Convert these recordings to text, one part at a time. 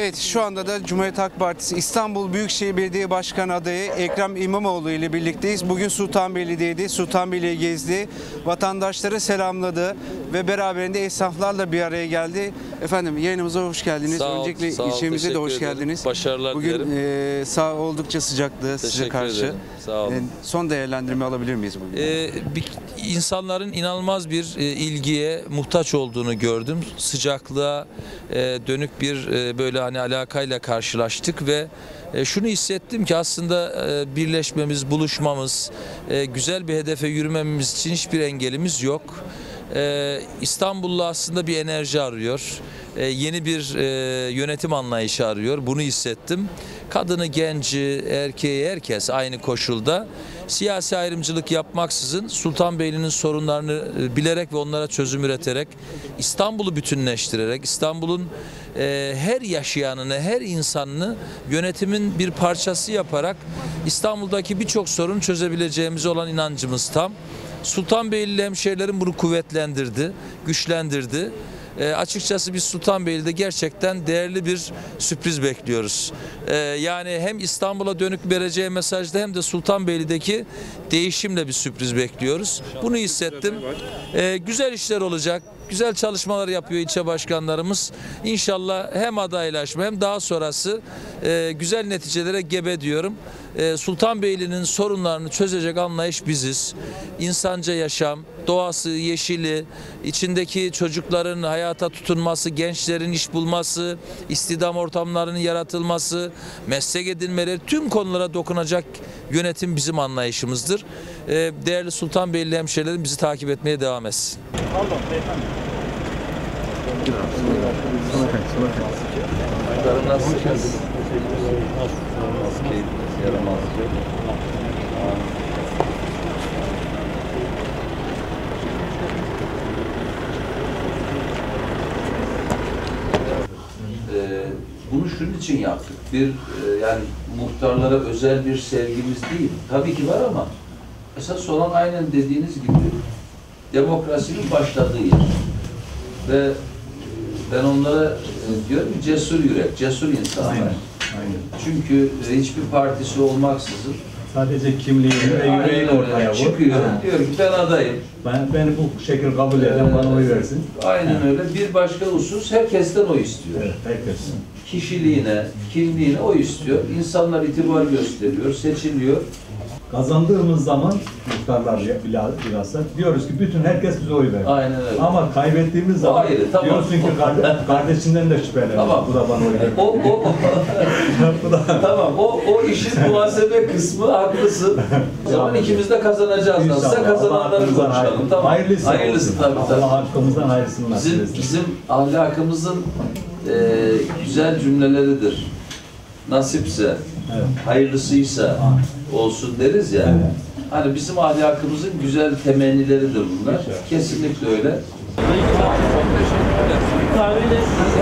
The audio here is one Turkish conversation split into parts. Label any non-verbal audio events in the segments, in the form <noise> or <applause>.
Evet şu anda da Cumhuriyet Halk Partisi İstanbul Büyükşehir Belediye Başkanı adayı Ekrem İmamoğlu ile birlikteyiz. Bugün Sultanbeyli'deydi. Sultanbeyli'yi gezdi. Vatandaşları selamladı ve beraberinde esnaflarla bir araya geldi. Efendim yayınımıza hoş geldiniz. Sağ ol, Öncelikle sağ ol, ilçemize de hoş ederim. geldiniz. Başarılar Bugün dilerim. e, sağ oldukça sıcaktı size Teşekkür karşı. ederim. Sağ olun. E, son değerlendirme alabilir miyiz bugün? Ee, bir, insanların inanılmaz bir e, ilgiye muhtaç olduğunu gördüm. Sıcaklığa e, dönük bir e, böyle hani alakayla karşılaştık ve e, şunu hissettim ki aslında e, birleşmemiz, buluşmamız, e, güzel bir hedefe yürümemiz için hiçbir engelimiz yok. Ee, İstanbullu aslında bir enerji arıyor. Ee, yeni bir e, yönetim anlayışı arıyor. Bunu hissettim. Kadını, genci, erkeği, herkes aynı koşulda siyasi ayrımcılık yapmaksızın Sultanbeyli'nin sorunlarını e, bilerek ve onlara çözüm üreterek İstanbul'u bütünleştirerek İstanbul'un e, her yaşayanını, her insanını yönetimin bir parçası yaparak İstanbul'daki birçok sorun çözebileceğimiz olan inancımız tam. Sultanbeyli hemşehrilerin bunu kuvvetlendirdi, güçlendirdi. E, açıkçası biz Sultanbeyli'de gerçekten değerli bir sürpriz bekliyoruz. E, yani hem İstanbul'a dönük vereceği mesajda hem de Sultanbeyli'deki değişimle bir sürpriz bekliyoruz. Bunu hissettim. E, güzel işler olacak. Güzel çalışmalar yapıyor ilçe başkanlarımız. İnşallah hem adaylaşma hem daha sonrası e, güzel neticelere gebe diyorum. E, Sultanbeyli'nin sorunlarını çözecek anlayış biziz. İnsanca yaşam, doğası, yeşili, içindeki çocukların hayata tutunması, gençlerin iş bulması, istidam ortamlarının yaratılması, meslek edinmeleri tüm konulara dokunacak yönetim bizim anlayışımızdır. E, değerli Sultanbeyli hemşehrilerim bizi takip etmeye devam etsin. Nasıl yaramazlık. Ee, bunu şunun için yaptık. Bir e, yani muhtarlara özel bir sevgimiz değil. Tabii ki var ama esas olan aynen dediğiniz gibi demokrasinin başladığı yer. Ve e, ben onlara e, diyorum ki cesur yürek, cesur insanlar. Aynen, aynen. Çünkü e, hiçbir partisi olmaksızın Sadece kimliğini ve aynen yüreği öyle ortaya bu. çıkıyor. Ha. Diyor ki ben adayım. Ben, beni bu şekil kabul eden bana oy versin. Aynen öyle. Bir başka husus herkesten oy istiyor. Evet, herkes. Kişiliğine, kimliğine oy istiyor. İnsanlar itibar gösteriyor, seçiliyor. Kazandığımız zaman muhtarlar bila- bilhassa diyoruz ki bütün herkes bize oy verir. Aynen öyle. Ama kaybettiğimiz zaman ayrı, tamam. diyorsun ki karde- <laughs> kardeşinden de şüpheleniyor. Tamam. Bu da bana oy verir. O, o, <laughs> Bu da tamam, o, o işin <laughs> muhasebe kısmı haklısın. O zaman ikimiz de kazanacağız. Nasılsa kazananları konuşalım. hayır- Tamam. Hayırlısı, Hayırlısı tabii tabii. Allah hakkımızdan hayırlısını nasip Bizim, bizim ahlakımızın e, güzel cümleleridir. Nasipse, Evet. hayırlısıysa olsun deriz ya. Evet. Hani bizim ahlakımızın güzel temennileridir bunlar. Kesinlikle öyle.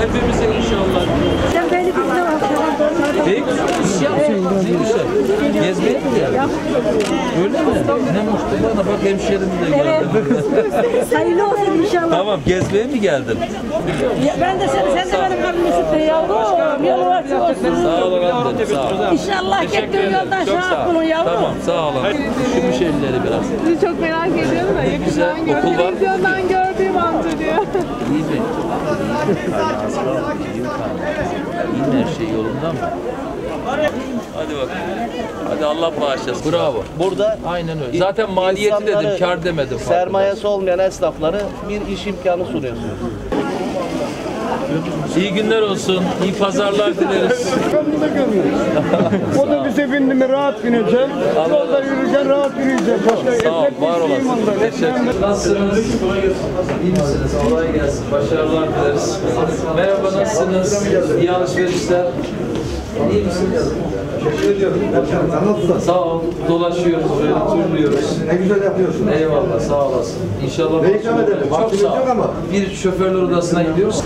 Hepimize inşallah. Sen beni bir güzel. Gezmeye? Öyle mi? Ne mutlu bana bak hemşerim de geldi. <laughs> Hayırlı olsun inşallah. Tamam, gezmeye mi geldin? Ya ben de sen, sen de benim kalbimi sıktın yavrum. Yolu açık olsun. Sağ olun amcam, sağ ol. İnşallah gittiğin yoldan ol. bulun yavrum. Tamam, sağ olun. Üşümüş elleri biraz. Sizi çok merak ediyorum da yakından Güzel, gör, okul var. televizyondan gördüğüm amca diyor. İyi mi? İyi mi her şey yolunda mı? Hadi bakalım. Hadi Allah bağışlasın. Bravo. Burada Aynen öyle. Zaten maliyeti dedim, kar demedim. sermayesi olmayan esnafları bir iş imkanı sunuyorsunuz. İyi günler olsun. İyi pazarlar dileriz. Otobüse bindim mi rahat bineceğim. Yolda yürürken rahat yürüyeceğim. Başka Sağ ol, var olasın. Teşekkür Nasılsınız? İyi misiniz? Kolay gelsin. Başarılar dileriz. Merhaba, nasılsınız? İyi alışverişler. İyi misiniz? Sağ ol. Dolaşıyoruz böyle, turluyoruz. Ne güzel yapıyorsun. Eyvallah, sağ olasın. İnşallah Ne ikram edelim? Çok Vaktimiz sağ ol. yok ama. Bir şoförler odasına gidiyoruz.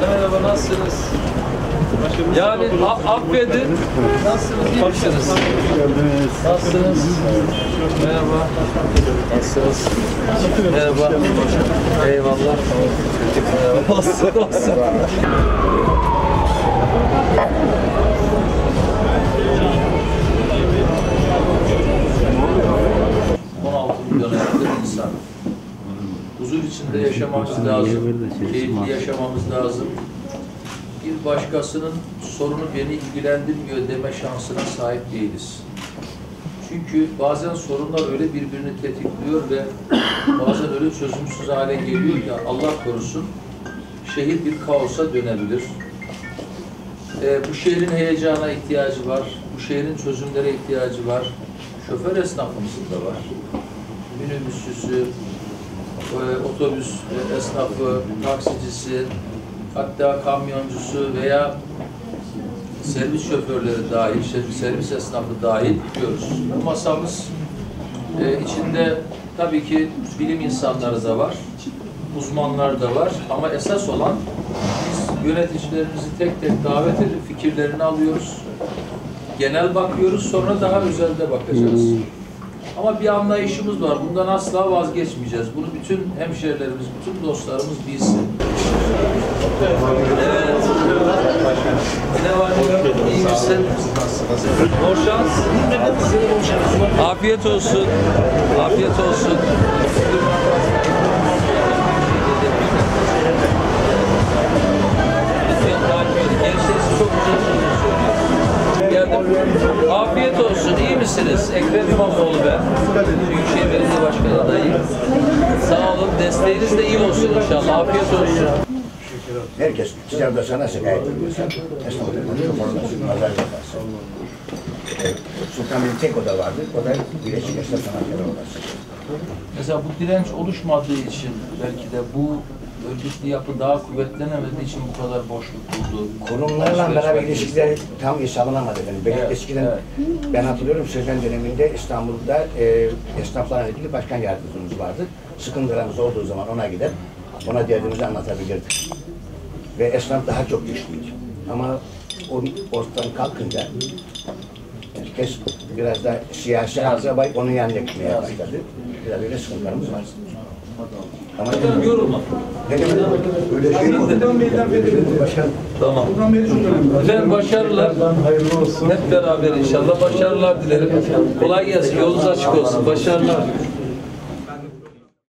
Merhaba, nasılsınız? Yani a- affedin. Nasılsınız? İyi misiniz? Nasılsınız? Merhaba. Nasılsınız? Merhaba. Eyvallah. Merhaba. Olsun, olsun. Yaşamamız lazım, keyifli yaşamamız lazım. Bir başkasının sorunu beni ilgilendirmiyor deme şansına sahip değiliz. Çünkü bazen sorunlar öyle birbirini tetikliyor ve bazen öyle çözümsüz hale geliyor ki Allah korusun şehir bir kaosa dönebilir. Ee, bu şehrin heyecana ihtiyacı var, bu şehrin çözümlere ihtiyacı var. Şoför esnafımızın da var. Minibüsçüsü, otobüs e, esnafı, taksicisi, hatta kamyoncusu veya servis şoförleri dahil, servis esnafı dahil diyoruz. Masamız e, içinde tabii ki bilim insanları da var, uzmanlar da var ama esas olan biz yöneticilerimizi tek tek davet edip fikirlerini alıyoruz. Genel bakıyoruz, sonra daha özelde bakacağız. Ama bir anlayışımız var. Bundan asla vazgeçmeyeceğiz. Bunu bütün hemşehrilerimiz, bütün dostlarımız bilsin. Evet. Ne var? İyi misin? Bol şans. Afiyet olsun. Afiyet olsun. Misiniz? Ekrem İmamoğlu ben. Büyükşehir Belediye Başkanı adayım. Sağ olun. Desteğiniz de iyi olsun inşallah. Afiyet olsun. Herkes dışarıda sana şikayet ediyor. Esnaflardan çok olmasın, pazar vakası. Sultanbeyli tek oda vardı, o da Birleşik Esnaf Sanatları Odası. Mesela bu direnç oluşmadığı için belki de bu örgütlü yapı daha kuvvetlenemediği için bu kadar boşluk buldu. Kurumlarla beraber merkezi. ilişkiler tam iyi sağlanamadı. Yani benim Evet, eskiden, evet. ben hatırlıyorum Sözen döneminde İstanbul'da e, esnaflarla ilgili başkan yardımcımız vardı. Sıkıntılarımız olduğu zaman ona gider, ona derdimizi anlatabilirdik. Ve esnaf daha çok güçlüydü. Ama o ortadan kalkınca herkes biraz da siyasi akrabayı onun yanına gitmeye başladı. Biraz öyle sıkıntılarımız var. Ama Efendim yorulma. ne demek? Öyle şey mi? Başkan, Tamam. Efendim başarılar. Hayırlı olsun. Hep beraber inşallah başarılar dilerim. Kolay gelsin. Yolunuz açık olsun. Başarılar.